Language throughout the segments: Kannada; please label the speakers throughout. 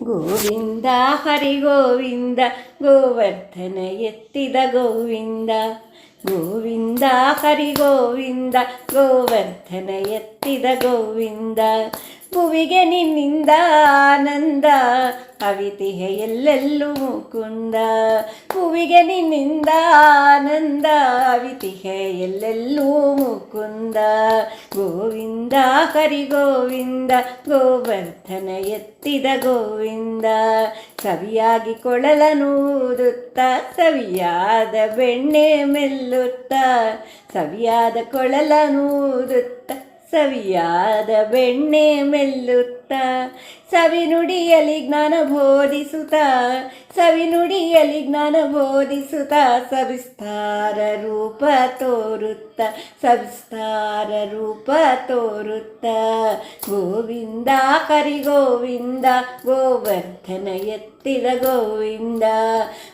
Speaker 1: ಗೋವಿಂದ ಹರಿ ಗೋವಿಂದ ಗೋವರ್ಧನ ಎತ್ತಿದ ಗೋವಿಂದ ಗೋವಿಂದ ಹರಿ ಗೋವಿಂದ ಗೋವರ್ಧನ ಎತ್ತಿದ ಗೋವಿಂದ ಭುವಿಗೆ ನಿನ್ನಿಂದ ಆನಂದ ಅವಿತಿಹೆ ಎಲ್ಲೆಲ್ಲೂ ಕುಂದ ಭುವಿಗೆ ನಿನ್ನಿಂದ ಆನಂದ ಅವಿತಿಹೆ ಎಲ್ಲೆಲ್ಲೂ ಮುಕುಂದ. ಗೋವಿಂದ ಹರಿ ಗೋವಿಂದ ಗೋವರ್ಧನ ಎತ್ತಿದ ಗೋವಿಂದ. ಸವಿಯಾಗಿ ಕೊಳಲನೂದುತ್ತ ಸವಿಯಾದ ಬೆಣ್ಣೆ ಮೆಲ್ಲುತ್ತ. ಸವಿಯಾದ ಕೊಳಲನೂದುತ್ತ ಸವಿಯಾದ ಬೆಣ್ಣೆ ಮೆಲ್ಲುತ್ತ ಸವಿನುಡಿಯಲಿ ಜ್ಞಾನ ಬೋಧಿಸುತ್ತ, ಸವಿನುಡಿಯಲಿ ಜ್ಞಾನ ಬೋಧಿಸುತ್ತ ಸವಿಸ್ತಾರ ರೂಪ ತೋರುತ್ತ, ಸವಿಸ್ತಾರ ರೂಪ ತೋರುತ್ತ. ಗೋವಿಂದ ಕರಿ ಗೋವಿಂದ ಗೋವರ್ಧನ ಎತ್ತಿದ ಗೋವಿಂದ.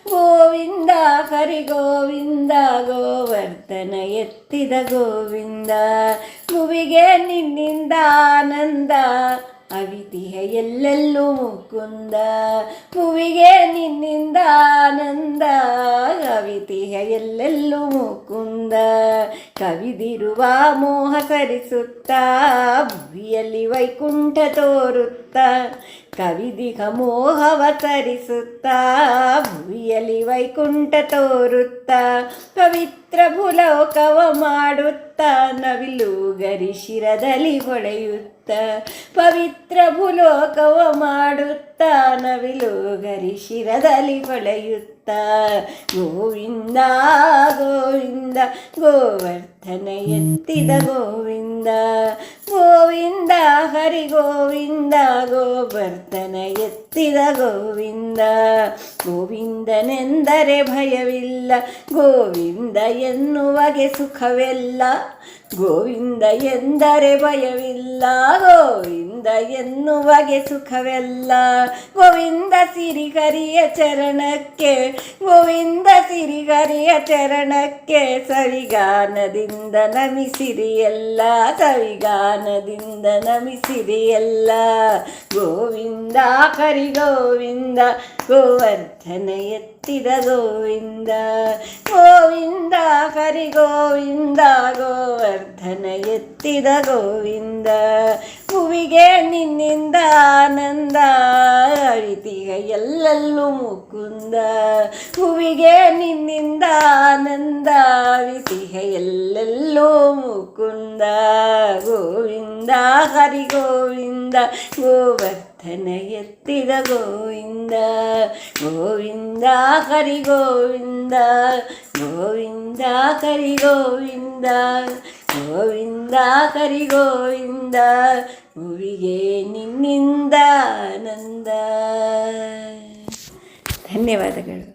Speaker 1: ಗೋವಿಂದ ಕರಿ ಗೋವಿಂದ ಗೋವರ್ಧನ ಎತ್ತಿದ ಗೋವಿಂದ. ಗುವಿಗೆ ನಿನ್ನಿಂದ ಆನಂದ ಅವಿತಿಹ ಎಲ್ಲೆಲ್ಲೂ ಮುಕುಂದ. ಪುವಿಗೆ ನಿನ್ನಿಂದ ಆನಂದ. ಅವಿತಿಹ ಎಲ್ಲೆಲ್ಲೂ ಮುಕುಂದ. ಕವಿದಿರುವ ಮೋಹ ಸರಿಸುತ್ತ. ವೈಕುಂಠ ತೋರುತ್ತ ಕವಿದಿಹ ಮೋಹವ ಸರಿಸುತ್ತ ಭುವಿಯಲ್ಲಿ ವೈಕುಂಠ ತೋರುತ್ತ, ಪವಿತ್ರ ಭುಲೋಕವ ಮಾಡುತ್ತ ನವಿಲು ಗರಿ ಶಿರದಲ್ಲಿ ಹೊಳೆಯುತ್ತ, ಪವಿತ್ರ ಭುಲೋಕವ ಮಾಡುತ್ತ ನವಿಲು ಗರಿ ಶಿರದಲ್ಲಿ ಹೊಳೆಯುತ್ತ, ಗೋವಿಂದ ಗೋವಿಂದ ಗೋವರ್ಧನ ಎತ್ತಿದ ಗೋವಿಂದ ಗೋವಿಂದ ಹರಿ ಗೋವಿಂದ ಗೋವರ್ಧನ ಎತ್ತಿದ ಗೋವಿಂದ. ಗೋವಿಂದನೆಂದರೆ ಭಯವಿಲ್ಲ, ಗೋವಿಂದ ಎನ್ನುವಗೆ ಸುಖವೆಲ್ಲ. ಗೋವಿಂದ ಎಂದರೆ ಭಯವಿಲ್ಲ, ಗೋವಿಂದ ಎನ್ನುವಗೆ ಸುಖವೆಲ್ಲ. ಗೋವಿಂದ ಸಿರಿಗರಿಯ ಚರಣಕ್ಕೆ, ಗೋವಿಂದ ಸಿರಿಗರಿಯ ಚರಣಕ್ಕೆ ಸವಿಗಾನದಿಂದ ನಮಿಸಿರಿಯಲ್ಲ ಸವಿಗಾನದಿಂದ ನಮಿಸಿರಿ ಎಲ್ಲ. ಗೋವಿಂದ ಹರಿ ಗೋವಿಂದ ಗೋವರ್ಧನ ಎತ್ತಿದ ಗೋವಿಂದ ಗೋವಿಂದ ಹರಿ ಗೋವಿಂದ ಗೋವರ್ಧನ ಎತ್ತಿದ ಗೋವಿಂದ ಹೂವಿಗೆ ನಿನ್ನಿಂದ ಆನಂದ ಅಳಿತಿಗ ಎಲ್ಲೆಲ್ಲೂ ಮುಕುಂದ ಹೂವಿಗೆ ನಿನ್ನಿಂದ ಆನಂದ ಅಳಿತಿಗ ಎಲ್ಲೆಲ್ಲೂ ಮುಕುಂದ ಗೋವಿಂದ ಹರಿ ಗೋವಿಂದ ಗೋವರ್ಧನ ಎತ್ತಿದ ಗೋವಿಂದ ಗೋವಿಂದ ಹರಿ ಗೋವಿಂದ ಗೋವಿಂದ ಹರಿ ಗೋವಿಂದ ಗೋವಿಂದ ಹರಿ ಗೋವಿಂದ ಹೂವಿಗೆ ನಿನ್ನಿಂದ ಆನಂದ ಧನ್ಯವಾದಗಳು